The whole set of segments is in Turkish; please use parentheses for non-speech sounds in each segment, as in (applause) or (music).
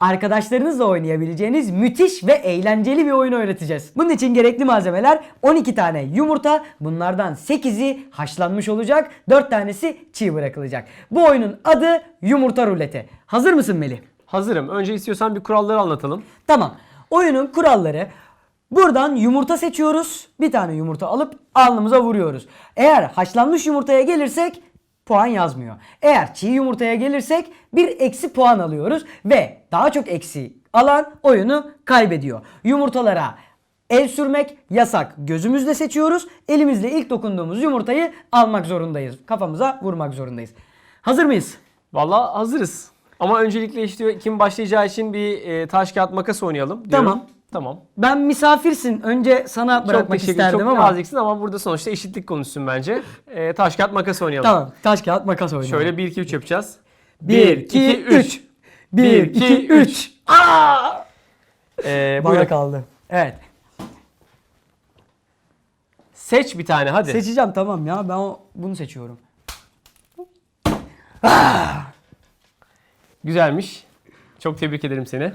Arkadaşlarınızla oynayabileceğiniz müthiş ve eğlenceli bir oyun öğreteceğiz. Bunun için gerekli malzemeler 12 tane yumurta, bunlardan 8'i haşlanmış olacak, 4 tanesi çiğ bırakılacak. Bu oyunun adı yumurta ruleti. Hazır mısın Melih? Hazırım. Önce istiyorsan bir kuralları anlatalım. Tamam. Oyunun kuralları buradan yumurta seçiyoruz. Bir tane yumurta alıp alnımıza vuruyoruz. Eğer haşlanmış yumurtaya gelirsek puan yazmıyor. Eğer çiğ yumurtaya gelirsek bir eksi puan alıyoruz ve daha çok eksi alan oyunu kaybediyor. Yumurtalara el sürmek yasak. Gözümüzle seçiyoruz. Elimizle ilk dokunduğumuz yumurtayı almak zorundayız. Kafamıza vurmak zorundayız. Hazır mıyız? Vallahi hazırız. Ama öncelikle işte kim başlayacağı için bir e, taş kağıt makas oynayalım diyorum. Tamam. Tamam. Ben misafirsin. Önce sana Çok bırakmak teşekkür isterdim Çok ama. naziksin ama burada sonuçta eşitlik konuşsun bence. E, taş kağıt makas oynayalım. Tamam. Taş kağıt makas oynayalım. Şöyle 1 2 3 yapacağız. 1 2 3 1 2 3 Aa! Ee, Bana buyurun. kaldı. Evet. Seç bir tane hadi. Seçeceğim tamam ya. Ben o, bunu seçiyorum. Güzelmiş. Çok tebrik ederim seni.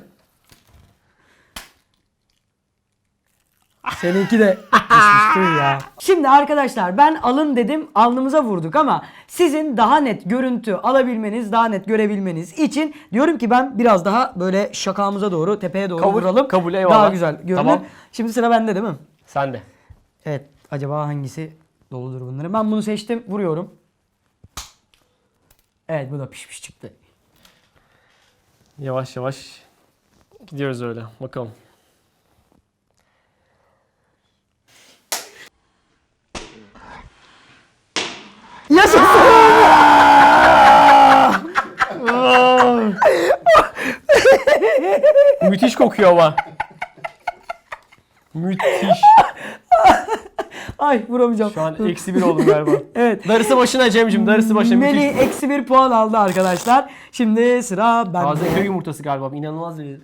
Seninki de düşmüştür ya. (laughs) Şimdi arkadaşlar ben alın dedim alnımıza vurduk ama sizin daha net görüntü alabilmeniz, daha net görebilmeniz için diyorum ki ben biraz daha böyle şakamıza doğru, tepeye doğru Kabul, vuralım. kabul, eyvallah. Daha güzel görünür. Tamam. Şimdi sıra bende değil mi? Sen de. Evet. Acaba hangisi doludur bunları? Ben bunu seçtim. Vuruyorum. Evet bu da pişmiş çıktı. Yavaş yavaş gidiyoruz öyle. Bakalım. Yaşasın! Müthiş kokuyor ama. Müthiş. Ay vuramayacağım. Şu an eksi bir oldum galiba. (laughs) Evet. Darısı başına Cem'cim, darısı başına. Müthiş. eksi bir puan aldı arkadaşlar. Şimdi sıra Taze köy bende. yumurtası galiba. İnanılmaz bir.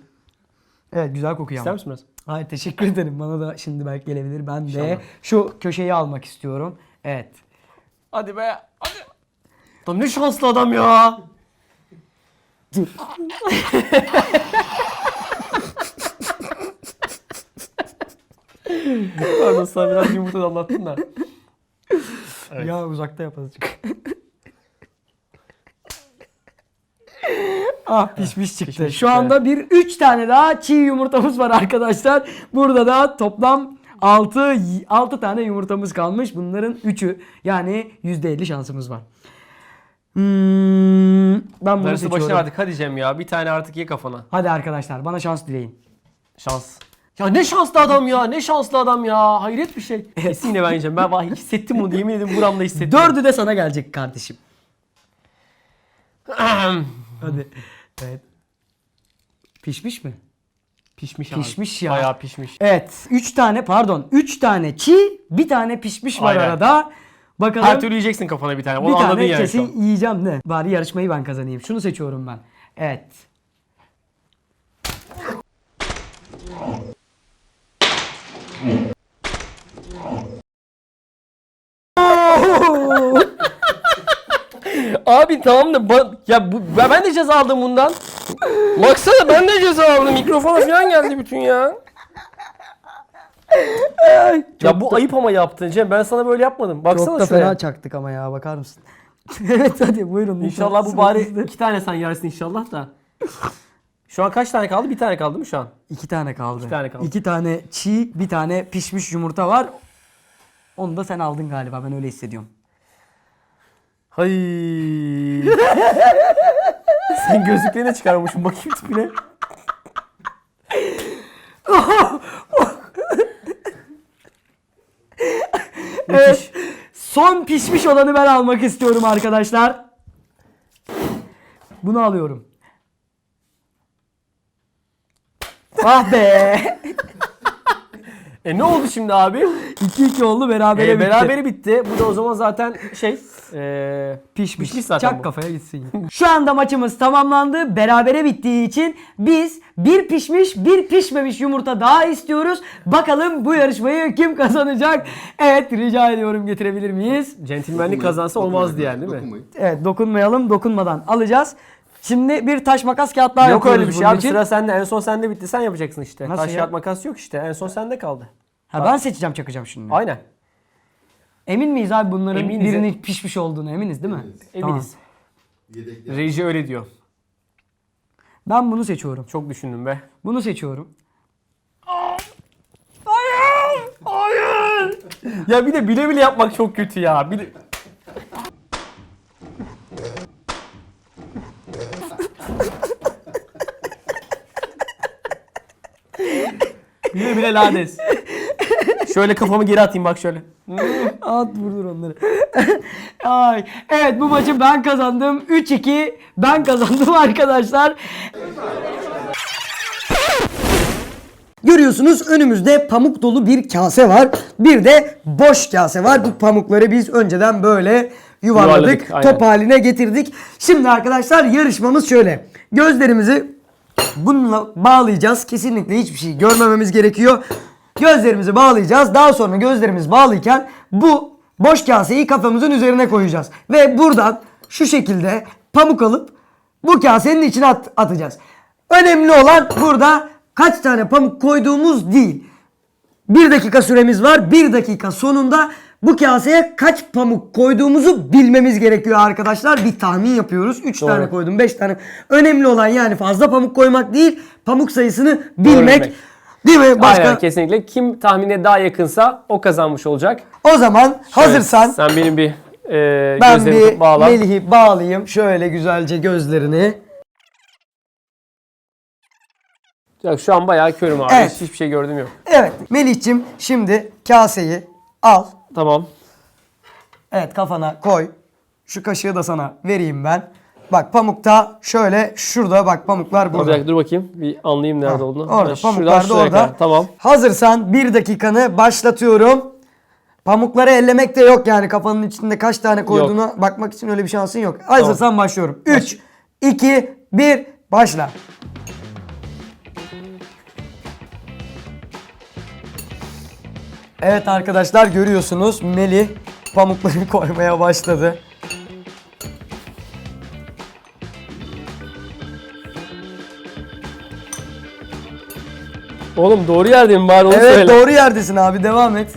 Evet güzel kokuyor İster ama. misin biraz? Hayır teşekkür ederim. Bana da şimdi belki gelebilir. Ben de İnşallah. şu köşeyi almak istiyorum. Evet. Hadi be. Hadi. Adam ne şanslı adam ya. Pardon sana biraz yumurta anlattın da. Evet. Ya uzakta yap azıcık. ah pişmiş çıktı. Pişmiş Şu çıktı. anda bir 3 tane daha çiğ yumurtamız var arkadaşlar. Burada da toplam 6 6 tane yumurtamız kalmış. Bunların 3'ü yani %50 şansımız var. Hmm, ben bunu Darısı seçiyorum. başına artık hadi Cem ya. Bir tane artık ye kafana. Hadi arkadaşlar bana şans dileyin. Şans. Ya ne şanslı adam ya. Ne şanslı adam ya. Hayret bir şey. Kesin yine ben yiyeceğim. Ben vallahi hissettim bunu. Yemin ederim buramda hissettim. Dördü de sana gelecek kardeşim. Hadi. Evet. Pişmiş mi? Pişmiş abi. Pişmiş ya. Bayağı pişmiş. Evet. 3 tane pardon 3 tane çiğ bir tane pişmiş var Aynen. arada. Bakalım Her türlü yiyeceksin kafana bir tane. Onu bir anladın tane yani şu kesin yiyeceğim de. Bari yarışmayı ben kazanayım. Şunu seçiyorum ben. Evet. Abi tamam da ba- ya bu, ben ben de ceza aldım bundan. Baksana ben de ceza aldım. Mikrofona falan geldi bütün ya. ya bu ayıp ama yaptın Cem. Ben sana böyle yapmadım. Baksana Çok da şuraya. fena çaktık ama ya bakar mısın? (laughs) evet hadi buyurun. İnşallah bu bari iki tane sen yersin inşallah da. Şu an kaç tane kaldı? Bir tane kaldı mı şu an? İki tane kaldı. İki tane kaldı. İki tane çiğ, bir tane pişmiş yumurta var. Onu da sen aldın galiba. Ben öyle hissediyorum. Hay. (laughs) (laughs) sen gözlüklerini çıkarmışsın bakayım tipine. (laughs) Evet. Son pişmiş olanı ben almak istiyorum arkadaşlar. Bunu alıyorum. Ah be. E ne oldu şimdi abi? 2-2 oldu berabere E, bitti. berabere bitti. Bu da o zaman zaten şey Ee, Pişmiş. Pişmiş zaten Çak bu. kafaya gitsin. (laughs) Şu anda maçımız tamamlandı. Berabere bittiği için biz bir pişmiş bir pişmemiş yumurta daha istiyoruz. Bakalım bu yarışmayı kim kazanacak? Evet rica ediyorum getirebilir miyiz? centilmenlik kazansa olmazdı yani değil mi? Dokunmayın. Evet dokunmayalım dokunmadan alacağız. Şimdi bir taş makas kağıt daha Yok yapıyoruz öyle bir şey bunun abi için. sıra sende en son sende bitti sen yapacaksın işte. Nasıl Taş ya? kağıt makas yok işte en son sende kaldı. Ha, ben seçeceğim çakacağım şimdi. Aynen. Emin miyiz abi bunların Eminiz. birinin pişmiş olduğunu eminiz değil mi? Tamam. Eminiz. Yedekli. Reji öyle diyor. Ben bunu seçiyorum. Çok düşündüm be. Bunu seçiyorum. Ya bir de bile bile yapmak çok kötü ya. Bile... bile bile lades. Şöyle kafamı geri atayım bak şöyle. (laughs) At vurdur onları. (laughs) Ay. Evet bu maçı ben kazandım. 3-2 ben kazandım (laughs) arkadaşlar. Görüyorsunuz önümüzde pamuk dolu bir kase var. Bir de boş kase var. Bu pamukları biz önceden böyle yuvarladık. Yuvarladık, top haline getirdik. Şimdi arkadaşlar yarışmamız şöyle. Gözlerimizi bununla bağlayacağız. Kesinlikle hiçbir şey görmememiz gerekiyor. Gözlerimizi bağlayacağız. Daha sonra gözlerimiz bağlıyken bu boş kaseyi kafamızın üzerine koyacağız. Ve buradan şu şekilde pamuk alıp bu kasenin içine at- atacağız. Önemli olan burada kaç tane pamuk koyduğumuz değil. Bir dakika süremiz var. Bir dakika sonunda bu kaseye kaç pamuk koyduğumuzu bilmemiz gerekiyor arkadaşlar. Bir tahmin yapıyoruz. 3 Doğru. tane koydum, 5 tane. Önemli olan yani fazla pamuk koymak değil, pamuk sayısını bilmek. bilmek. Değil mi? Başka? Aynen kesinlikle. Kim tahmine daha yakınsa o kazanmış olacak. O zaman hazırsan Evet, sen benim bir e, ben bir bağla. Melih'i bağlayayım. Şöyle güzelce gözlerini. Ya şu an bayağı körüm abi. Evet. Hiç- Hiçbir şey gördüm yok. Evet Melih'cim şimdi kaseyi al. Tamam. Evet kafana koy. Şu kaşığı da sana vereyim ben. Bak pamukta şöyle şurada bak pamuklar Bir burada. dakika dur bakayım. Bir anlayayım nerede olduğunu. Orada Ha, pamuklar da orada. kadar. Tamam. Hazırsan bir dakikanı başlatıyorum. Pamukları ellemek de yok yani kafanın içinde kaç tane koyduğuna bakmak için öyle bir şansın yok. Hazırsan başlıyorum. 3, 2, 1 başla. Evet arkadaşlar görüyorsunuz Melih pamukları (laughs) koymaya başladı. Oğlum doğru yerdeyim bari onu Evet söyle. doğru yerdesin abi devam et.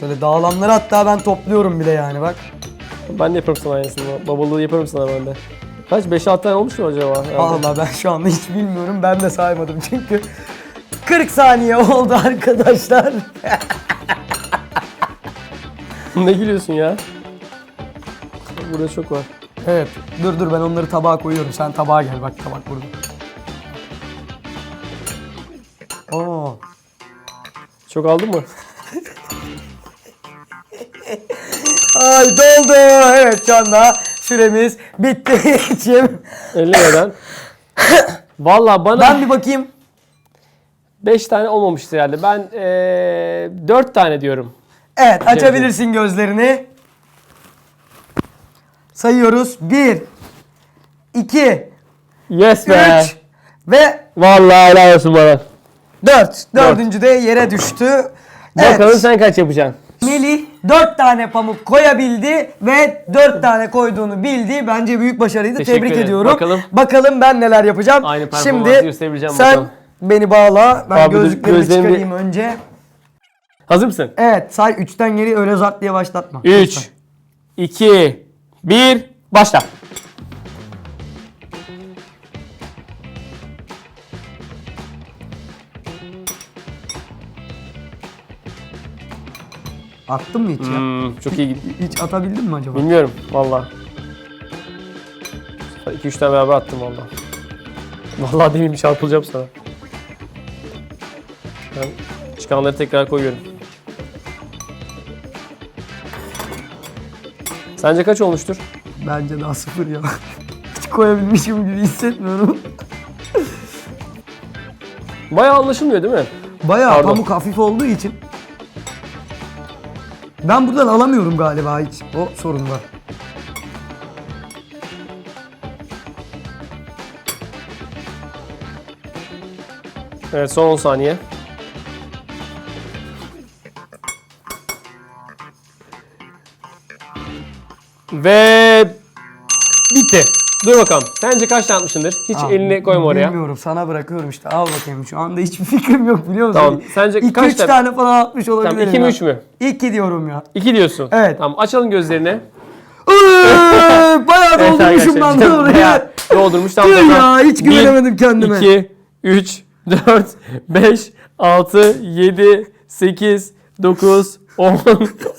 Şöyle dağılanları hatta ben topluyorum bile yani bak. Ben de yaparım sana aynısını. Babalığı yaparım sana ben de. Kaç? 5-6 tane olmuş mu acaba? Herhalde. Allah ben şu anda hiç bilmiyorum. Ben de saymadım çünkü. 40 saniye oldu arkadaşlar. (laughs) ne gülüyorsun ya? Burada çok var. Evet. Dur dur ben onları tabağa koyuyorum. Sen tabağa gel bak tabak burada. Oo. Çok aldın mı? Ay doldu. Evet şu anda süremiz bitti. (laughs) İçim. Ellemeden. Valla bana Ben bir bakayım. 5 tane olmamıştır herhalde. Ben ee, 4 tane diyorum. Evet açabilirsin gözlerini. Sayıyoruz. 1 2 Yes be. 3 ve Vallahi helal olsun bana. 4. Dördüncü de yere düştü. Bakalım Evet. sen kaç yapacaksın? Melih 4 tane pamuk koyabildi ve 4 tane koyduğunu bildi. Bence büyük başarıydı. Teşekkür Tebrik ederim. ediyorum. Bakalım. Bakalım ben neler yapacağım. Aynı performansı Şimdi gösterebileceğim sen bakalım. beni bağla. Ben Abi dur, gözlüklerimi gözlerimi- çıkarayım önce. Hazır mısın? Evet say 3'ten geri öyle zart diye başlatma. 3 2 1 Başla. Attın mı hiç ya? Hmm, çok iyi gitti. Hiç atabildin mi acaba? Bilmiyorum valla. 2-3 tane beraber attım valla. Valla demeyeyim çarpılacağım sana. Ben çıkanları tekrar koyuyorum. Sence kaç olmuştur? Bence daha sıfır ya. Hiç koyabilmişim gibi hissetmiyorum. Bayağı anlaşılmıyor değil mi? Bayağı Pardon. pamuk hafif olduğu için. Ben buradan alamıyorum galiba hiç. O sorun var. Evet son 10 saniye. Ve bitti. Dur bakalım. Sence kaç tane atmışsındır? Hiç Aa, elini koyma oraya. Bilmiyorum sana bırakıyorum işte. Al bakayım şu anda hiçbir fikrim yok biliyor musun? Tamam, sence 2 kaç 3 tane- tane falan atmış olabilirim. Tamam 2 mi. 3 mü? 2 diyorum ya. 2 diyorsun. Evet. Tamam açalım gözlerini. (laughs) Bayağı doldurmuşum ben de oraya. Doldurmuş. Tamam, tamam. ya, hiç güvenemedim kendime. 2, 3, 4, 5, 6, 7, 8, 9, 10,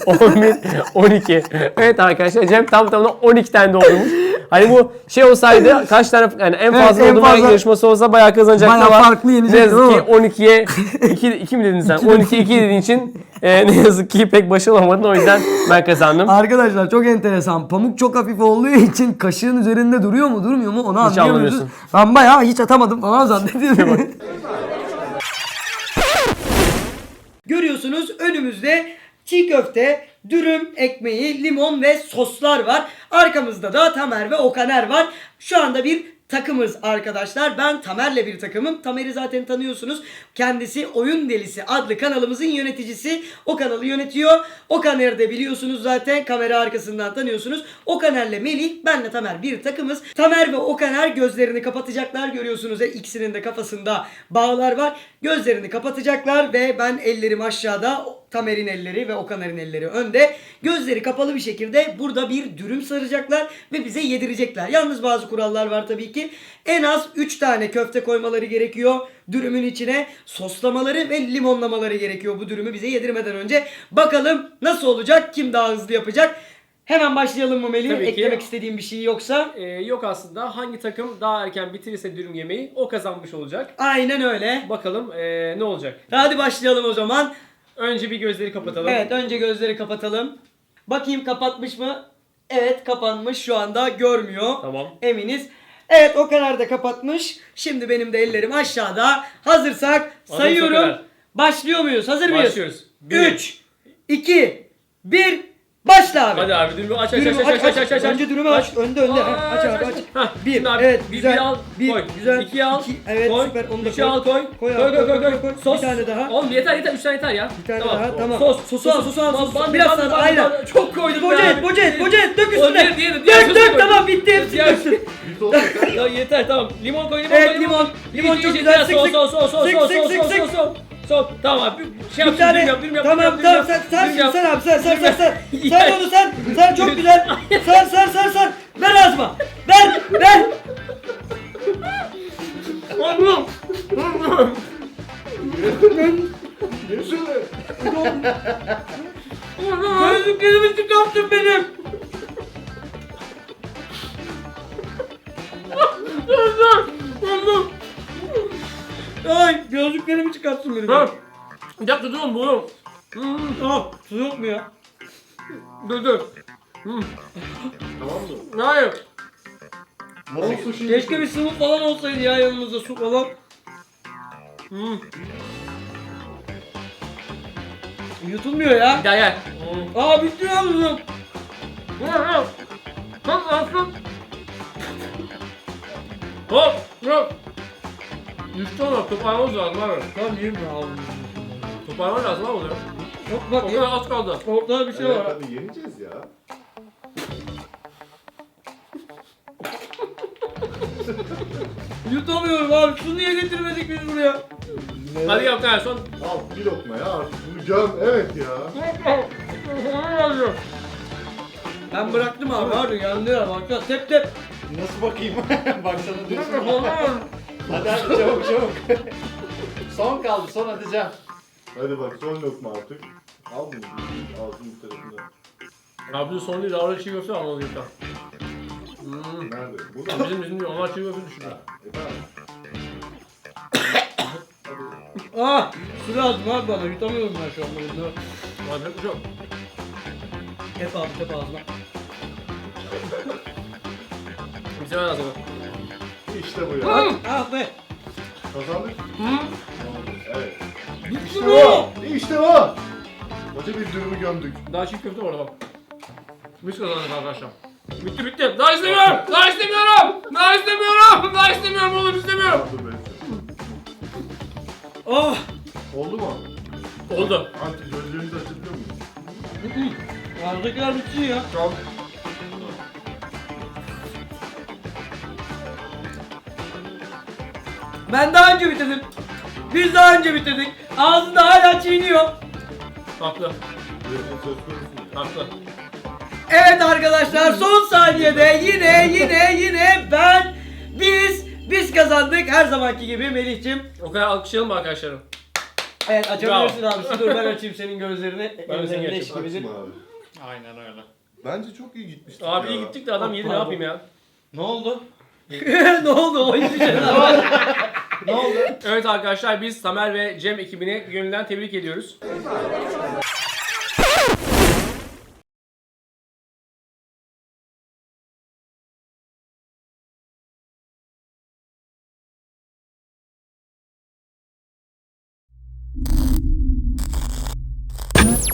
11, 12. Evet arkadaşlar Cem tam tamına 12 tane doldurmuş. Hani bu şey olsaydı kaç tane yani en Evet, fazla en doldurma fazla- yarışması olsa bayağı kazanacaktı Bayağı ama farklı ne yenecektim yazık ki ama. 12'ye 2, 2 mi dedin sen? 12 2 dediğin için e, ne yazık ki pek başarılı olamadın o yüzden ben kazandım. Arkadaşlar çok enteresan. Pamuk çok hafif olduğu için kaşığın üzerinde duruyor mu durmuyor mu onu anlayamıyoruz. anlamıyorsun. Ben bayağı hiç atamadım falan zannediyorum. (laughs) Görüyorsunuz önümüzde çiğ köfte, dürüm, ekmeği, limon ve soslar var. Arkamızda da Tamer ve Okaner var. Şu anda bir takımız arkadaşlar. Ben Tamer'le bir takımım. Tamer'i zaten tanıyorsunuz. Kendisi Oyun Delisi adlı kanalımızın yöneticisi. O kanalı yönetiyor. Okaner'i de biliyorsunuz zaten. Kamera arkasından tanıyorsunuz. Okaner'le Melih, benle Tamer bir takımız. Tamer ve Okaner gözlerini kapatacaklar. Görüyorsunuz ya ikisinin de kafasında bağlar var. Gözlerini kapatacaklar ve ben ellerim aşağıda. Tamer'in elleri ve Okaner'in elleri önde. Gözleri kapalı bir şekilde burada bir dürüm saracaklar ve bize yedirecekler. Yalnız bazı kurallar var tabii ki. En az 3 tane köfte koymaları gerekiyor dürümün içine. Soslamaları ve limonlamaları gerekiyor bu dürümü bize yedirmeden önce. Bakalım nasıl olacak? Kim daha hızlı yapacak? Hemen başlayalım mı Melih? Tabii ki. Eklemek istediğim bir şey yoksa. Ee, yok aslında hangi takım daha erken bitirirse dürüm yemeği o kazanmış olacak. Aynen öyle. Bakalım ee, ne olacak? Hadi başlayalım o zaman. Önce bir gözleri kapatalım. Evet önce gözleri kapatalım. Bakayım kapatmış mı? Evet kapanmış şu anda görmüyor. Tamam. Eminiz. Evet o kadar da kapatmış. Şimdi benim de ellerim aşağıda. Hazırsak sayıyorum. kadar. Başlıyor muyuz? Hazır mıyız? Başlıyoruz. Bir. 3 2 1 Başla abi. Hadi abi dürümü aç aç Dürümü aç aç aç aç aç. Önce dürümü aç. Önde önde. Ha, aç abi aç. Hah, Bir. şimdi abi, evet bir, güzel. bir al bir, koy. Güzel. İkiyi al. İki, evet koy. süper. Onu da Üçü al koy. Koy, Koy abi, koy koy koy. koy. Sos. Bir tane daha. Oğlum yeter yeter. Üç tane yeter ya. Bir tane daha tamam. Sos. Sosu al sosu al. sosu al. Biraz bas, aynen. Çok koydum be Bocet abi. bocet bocet dök O üstüne. diğer- diğer- diğer Dök sosu dök koy. tamam bitti hepsi. Diğer- yeter. Ya yeter tamam. Limon koy limon Evet, koy. limon. Limon çok güzel. Sık, Sos sık. sos sos sos Sık, sos sık, sos sık, sos sık. sos Sos. Tamam abi. Şey yap Bir tane. yap yap. Tamam dürüm tamam yap, sen sen yap. şimdi sen abi sen sen sen sen. Sen onu sen. Sen çok güzel. Sen sen sen sen. Ver ağzıma. Ver ver. Oğlum. Yesene. Gözlüklerimi çıkarttın benim. Ay gözlüklerimi çıkarttın benim. Ha. Bir dakika dur oğlum bunu. Ah su yok mu ya? Dur dur. Tamam mı? Hayır. Nasıl sushi? Keşke bir sıvı falan olsaydı ya yanımızda su falan. Hmm. Yutulmuyor ya. Bir daha gel. Aa bitti ya bu. Hop hop. Düştü ona toparlamamız lazım abi. Tamam yiyeyim ya abi. Toparlamamız lazım abi onu. Yok O bak kadar az kaldı. ortada bir şey Evet var. hadi yeneceğiz ya. Yutamıyorum abi. Su niye getirmedik biz buraya? Ne? Hadi yap gel son. Al bir lokma ya artık bunu göm. Evet ya. Ben bıraktım abi. Harbi yandı Baksana tep tep. Nasıl bakayım? (laughs) Baksana diyorsun. Hadi hadi çabuk çabuk. (laughs) son kaldı son atacağım. Hadi bak son lokma artık. Al bunu. Ağzın bu tarafında. Abi son değil, ağır çiğ köfte almalı yurtta. Hmm. Nerede? Bu da. Bizim bizim değil, onlar çiğ köfte düşürüyor. Efendim. Ah su lazım abi bana. Yutamıyorum ben şu anda bunu. Bir şey yok. Tep abi tep ağzıma. Bitirmen lazım. İşte bu ya. Ah, ah be. Kazandık. Hı? Evet. İşte o. İşte o. Koca bir dürümü gömdük. Daha çiğ köfte var bak. Biz kazandık arkadaşlar. Bitti bitti. Daha istemiyorum. Daha istemiyorum. Daha istemiyorum. Daha istemiyorum oğlum istemiyorum. Oh. Oldu mu? Oldu. Artık gözlerinizi açabiliyor muyum? Vardıklar bitiyor ya. Şu Ben daha önce bitirdim. Biz daha önce bitirdik. Ağzında hala çiğniyor. Haklı. Haklı. Evet arkadaşlar son saniyede yine yine yine ben biz biz kazandık her zamanki gibi Melih'cim. O kadar alkışlayalım mı arkadaşlarım? Evet açabilirsin abi. Dur ben açayım senin gözlerini. Ben de seni açayım. Açma abi. Aynen öyle. Bence çok iyi gitmiştik Abi ya. iyi gittik de adam yedi ne yapayım ya? Ne oldu? (laughs) ne oldu o hiçbir şey. (laughs) Ne oldu? Evet arkadaşlar biz Samer ve Cem ekibini gönülden tebrik ediyoruz.